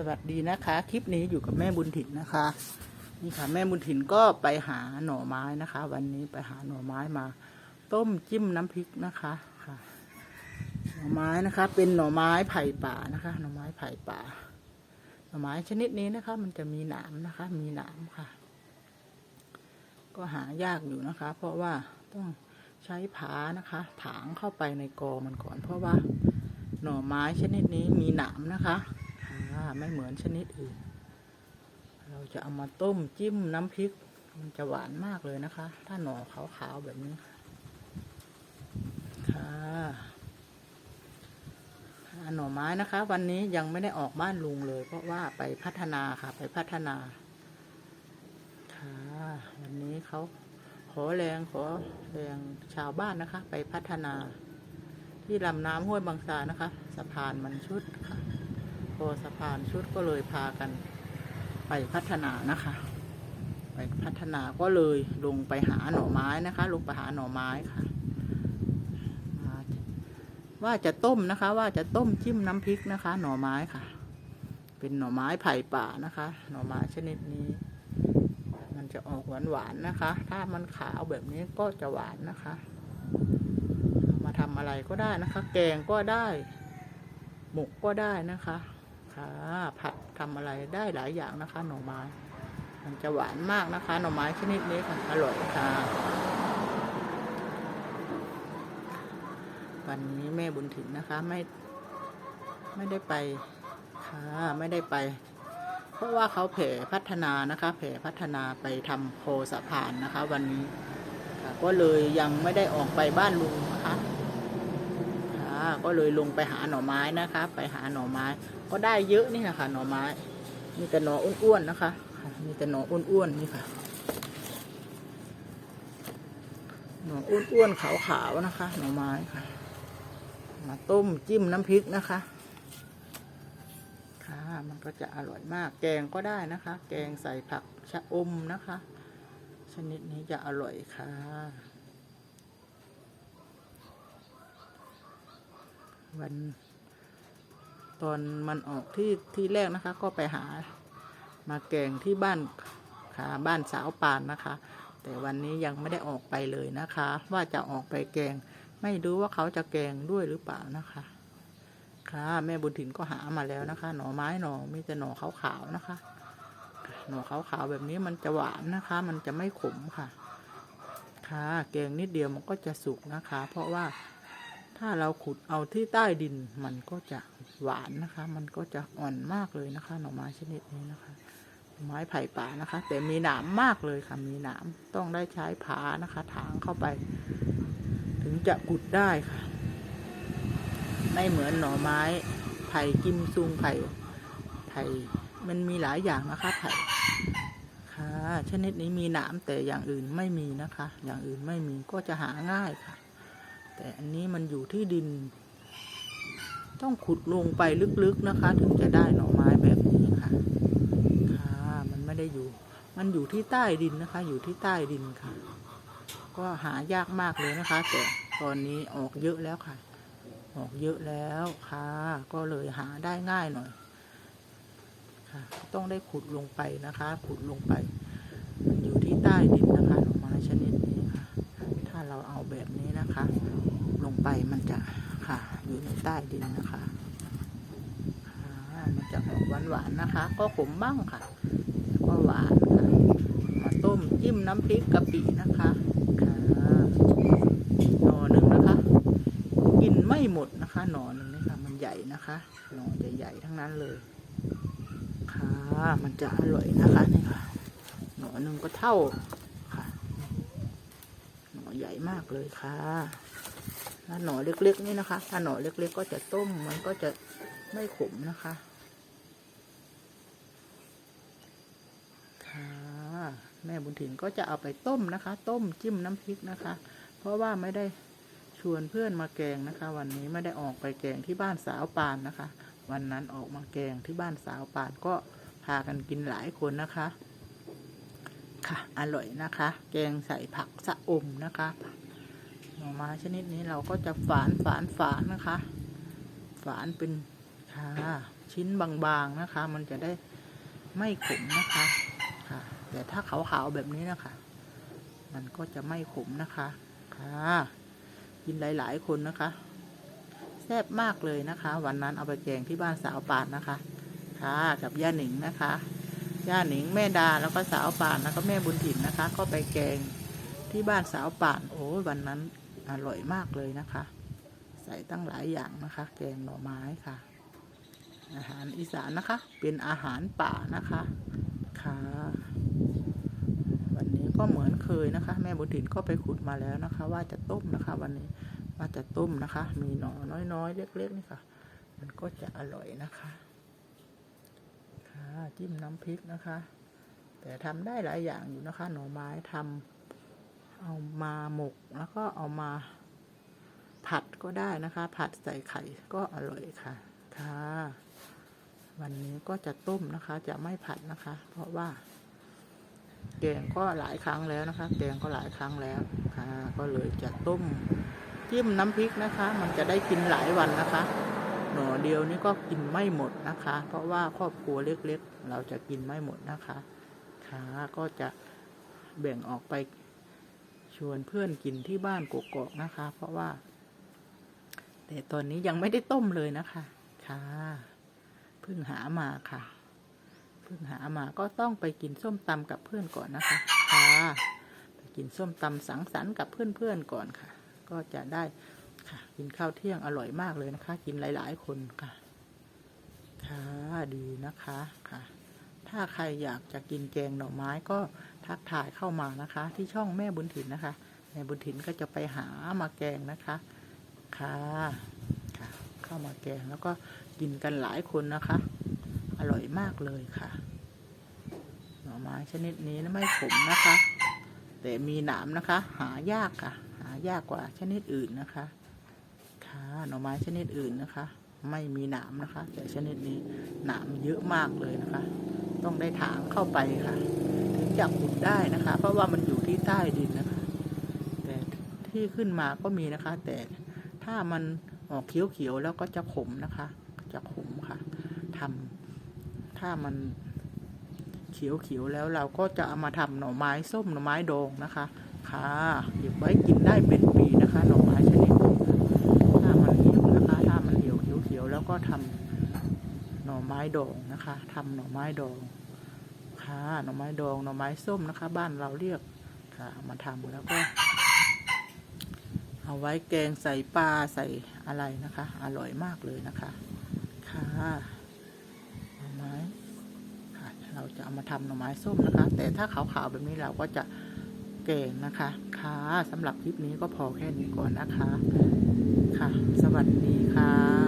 สวัสดีนะคะ คลิปนี้อยู่กับแม่บุญถิ่นนะคะ นี่ค่ะ แม่บุญถิ่นก็ไปหาหน่อไม้นะคะ วันนี้ไปหาหน่อไม้มา ต้มจิ้มน้ำพริกนะคะค่ะ หน่อไม้นะคะ เป็นหน่อไม้ไผ่ป่านะคะ หน่อไม้ไผ่ป่า หน่อไม้ชนิดนี้นะคะ มันจะมีหนามนะคะ มีหนามค่ะ ก็หายากอยู่นะคะ เพราะว่าต้องใช้ผานะคะ ถางเข้าไปในกอมันก่อน เพราะว่าหน่อไม้ชนิดนี้มีหนามนะคะ อ่าไม่เหมือนชนิดอื่น เราจะเอามาต้มจิ้มน้ำพริก มันจะหวานมากเลยนะคะ ถ้าหน่อขาวๆแบบนี้ค่ะอ่าหน่อไม้นะคะ วันนี้ยังไม่ได้ออกบ้านลุงเลย เพราะว่าไปพัฒนาค่ะ ไปพัฒนา ค่ะ วันนี้เขาขอแรงขอแรงชาวบ้านนะคะ ไปพัฒนาที่ลำน้ำห้วยบางซานะคะ สะพานมันชุดค่ะ พอสะพานชุดก็เลยพากันไปพัฒนานะคะ ไปพัฒนาก็เลยลงไปหาหน่อไม้นะคะ ลงไปหาหน่อไม้ค่ะ ว่าจะต้มนะคะ ว่าจะต้มจิ้มน้ำพริกนะคะ หน่อไม้ค่ะ เป็นหน่อไม้ไผ่ป่านะคะ หน่อไม้ชนิดนี้ มันจะออกหวานหวานนะคะ ถ้ามันขาวแบบนี้ก็จะหวานนะคะ มาทำอะไรก็ได้นะคะ แกงก็ได้ หมกก็ได้นะคะ ค่ะผัดทำอะไรได้หลายอย่างนะคะ หน่อไม้ มันจะหวานมากนะคะ หน่อไม้ชนิดนี้ค่ะอร่อยค่ะ วันนี้แม่บุญถิ่นะคะ ไม่ไม่ได้ไปค่ะไม่ได้ไป เพราะว่าเขาแผ่พัฒนานะคะแผ่พัฒนาไปทำโพสะพานนะคะ วันนี้ก็เลยยังไม่ได้ออกไปบ้านลุงนะคะ ก็เลยลงไปหาหน่อไม้นะคะ ไปหาหน่อไม้ ก็ได้เยอะนี่นะคะหน่อไม้ มีแต่หน่ออ้วนๆนะคะค่ะมีแต่หน่ออ้วนๆนี่ค่ะ หน่ออ้วนๆขาวๆนะคะ หน่อไม้ค่ะ มาต้มจิ้มน้ำพริกนะคะค่ะมันก็จะอร่อยมาก แกงก็ได้นะคะ แกงใส่ผักชะอมนะคะ ชนิดนี้จะอร่อยค่ะ วัน ตอนมันออกที่ที่แรกนะคะ ก็ไปหามาแกงที่บ้านค่ะบ้านสาวปานนะคะ แต่วันนี้ยังไม่ได้ออกไปเลยนะคะ ว่าจะออกไปแกง ไม่รู้ว่าเขาจะแกงด้วยหรือเปล่านะคะ ค่ะ แม่บุญถิ่นก็หามาแล้วนะคะ หน่อไม้หน่อมีแต่หน่อขาวๆนะคะ หน่อขาวๆแบบนี้มันจะหวานนะคะ มันจะไม่ขมค่ะ ค่ะแกงนิดเดียวมันก็จะสุกนะคะ เพราะว่า ถ้าเราขุดเอาที่ใต้ดินมันก็จะหวานนะคะ มันก็จะอ่อนมากเลยนะคะ หน่อไม้ชนิดนี้นะคะ ไม้ไผ่ป่านะคะ แต่มีหนามมากเลยค่ะ มีหนามต้องได้ใช้ผานะคะถางเข้าไป ถึงจะขุดได้ค่ะ ไม่เหมือนหน่อไม้ ไผ่กิมซุงไผ่ไผ่มันมีหลายอย่างนะคะไผ่ค่ะชนิดนี้มีหนามแต่อย่างอื่นไม่มีนะคะ อย่างอื่นไม่มีก็จะหาง่ายค่ะ แต่อันนี้มันอยู่ที่ดิน ต้องขุดลงไปลึกๆนะคะ ถึงจะได้หน่อไม้แบบนี้ค่ะค่ะ มันไม่ได้อยู่ มันอยู่ที่ใต้ดินนะคะ อยู่ที่ใต้ดินค่ะ ก็หายากมากเลยนะคะ แต่ตอนนี้ออกเยอะแล้วค่ะ ออกเยอะแล้วค่ะ ก็เลยหาได้ง่ายหน่อยค่ะ ต้องได้ขุดลงไปนะคะ ขุดลงไป มันอยู่ที่ใต้ดินนะคะหน่อไม้ชนิดนี้ค่ะ ถ้าเราเอาแบบนี้นะคะ ลงไปมันจะค่ะ อยู่ ในใต้ดินนะคะมันจะออกหวานๆนะคะ ก็ขมบ้างค่ะแล้วก็หวานค่ะ มาต้มจิ้มน้ำพริกกะปินะคะค่ะหน่อหนึ่งนะคะ กินไม่หมดนะคะ หน่อหนึ่งนี่ค่ะมันใหญ่นะคะ หน่อจะใหญ่ทั้งนั้นเลย ค่ะ มันจะอร่อยนะคะนี่ค่ะ หน่อหนึ่งก็เท่าค่ะ หน่อใหญ่มากเลยค่ะ ถ้าหน่อเล็กๆนี่นะคะ ถ้าหน่อเล็ก ๆ ก็จะต้มมันก็จะไม่ขมนะคะ ค่ะ แม่บุญถิ่นก็จะเอาไปต้มนะคะ ต้มจิ้มน้ำพริกนะคะ เพราะว่าไม่ได้ชวนเพื่อนมาแกงนะคะ วันนี้ไม่ได้ออกไปแกงที่บ้านสาวปานนะคะ วันนั้นออกมาแกงที่บ้านสาวปานก็พากันกินหลายคนนะคะ ค่ะ อร่อยนะคะ แกงใส่ผักสะอมนะคะ หน่อไม้ชนิดนี้เราก็จะฝานฝานฝานนะคะ ฝานเป็นค่ะชิ้นบางๆนะคะ มันจะได้ไม่ขมนะคะค่ะ แต่ถ้าขาวๆแบบนี้นะคะ มันก็จะไม่ขมนะคะค่ะ กินหลายๆคนนะคะแซ่บมากเลยนะคะ วันนั้นเอาไปแกงที่บ้านสาวป่านนะคะ ค่ะกับย่าหนิงนะคะย่าหนิงแม่ดาแล้วก็สาวป่านแล้วก็แม่บุญถิ่นนะคะ ก็ไปแกงที่บ้านสาวป่านโอ้ยวันนั้น อร่อยมากเลยนะคะ ใส่ตั้งหลายอย่างนะคะ แกงหน่อไม้ค่ะ อาหารอีสานนะคะ เป็นอาหารป่านะคะค่ะ วันนี้ก็เหมือนเคยนะคะ แม่บุญถิ่นก็ไปขุดมาแล้วนะคะ ว่าจะต้มนะคะ วันนี้ว่าจะต้มนะคะ มีหน่อน้อยๆ เล็กๆนี่ค่ะ มันก็จะอร่อยนะคะค่ะจิ้มน้ำพริกนะคะ แต่ทำได้หลายอย่างอยู่นะคะ หน่อไม้ทำ เอามาหมกแล้วก็เอามาผัดก็ได้นะคะ ผัดใส่ไข่ก็อร่อยค่ะ ค่ะ วันนี้ก็จะต้มนะคะ จะไม่ผัดนะคะ เพราะว่าแกงก็หลายครั้งแล้วนะคะแกงก็หลายครั้งแล้วค่ะ ก็เลยจะต้มจิ้มน้ำพริกนะคะ มันจะได้กินหลายวันนะคะหน่อเดียวนี่ก็กินไม่หมดนะคะ เพราะว่าครอบครัวเล็กๆ เราจะกินไม่หมดนะคะ ค่ะ ก็จะแบ่งออกไป ชวนเพื่อนกินที่บ้านกกอกนะคะ เพราะว่า แต่ตอนนี้ยังไม่ได้ต้มเลยนะคะ ค่ะ เพิ่งหามาค่ะ เพิ่งหามาก็ต้องไปกินส้มตำกับเพื่อนก่อนนะคะ ค่ะ ไปกินส้มตำสังสรรค์กับเพื่อนๆก่อนค่ะ ก็จะได้ค่ะกินข้าวเที่ยงอร่อยมากเลยนะคะ กินหลายๆคนค่ะ ค่ะดีนะคะค่ะ ถ้าใครอยากจะกินแกงหน่อไม้ก็ ทักทายเข้ามานะคะ ที่ช่องแม่บุญถิ่นนะคะแม่บุญถิ่นก็จะไปหามาแกงนะคะค่ะค่ะเข้ามาแกงแล้วก็กินกันหลายคนนะคะ อร่อยมากเลยค่ะ หน่อไม้ชนิดนี้ไม่ขมนะคะ แต่มีหนามนะคะ หายากค่ะ หายากกว่าชนิดอื่นนะคะ ค่ะหน่อไม้ชนิดอื่นนะคะ ไม่มีหนามนะคะ แต่ชนิดนี้หนามเยอะมากเลยนะคะ ต้องได้ถางเข้าไปค่ะ จะขุดได้นะคะ เพราะว่ามันอยู่ที่ใต้ดินนะคะ แต่ที่ขึ้นมาก็มีนะคะ แต่ถ้ามันออกเขียวๆแล้วก็จะขมนะคะ จะขมค่ะทำถ้ามันเขียวๆแล้วเราก็จะเอามาทำหน่อไม้ส้มหน่อไม้ดองนะคะ ค่ะเก็บไว้กินได้เป็นปีนะคะ หน่อไม้ชนิดถ้ามันเหี่ยวนะคะ ถ้ามันเหี่ยวเขียวๆแล้วก็ทำหน่อไม้ดองนะคะทำหน่อไม้ดอง ค่ะหน่อไม้ดองหน่อไม้ส้มนะคะ บ้านเราเรียกค่ะมาทำแล้วก็ เอาไว้แกงใส่ปลาใส่อะไรนะคะ อร่อยมากเลยนะคะ ค่ะหน่อไม้ค่ะ เราจะเอามาทำหน่อไม้ส้มนะคะ แต่ถ้าขาวๆแบบนี้เราก็จะแกงนะคะ ค่ะสำหรับคลิปนี้ก็พอแค่นี้ก่อนนะคะ ค่ะ สวัสดีค่ะ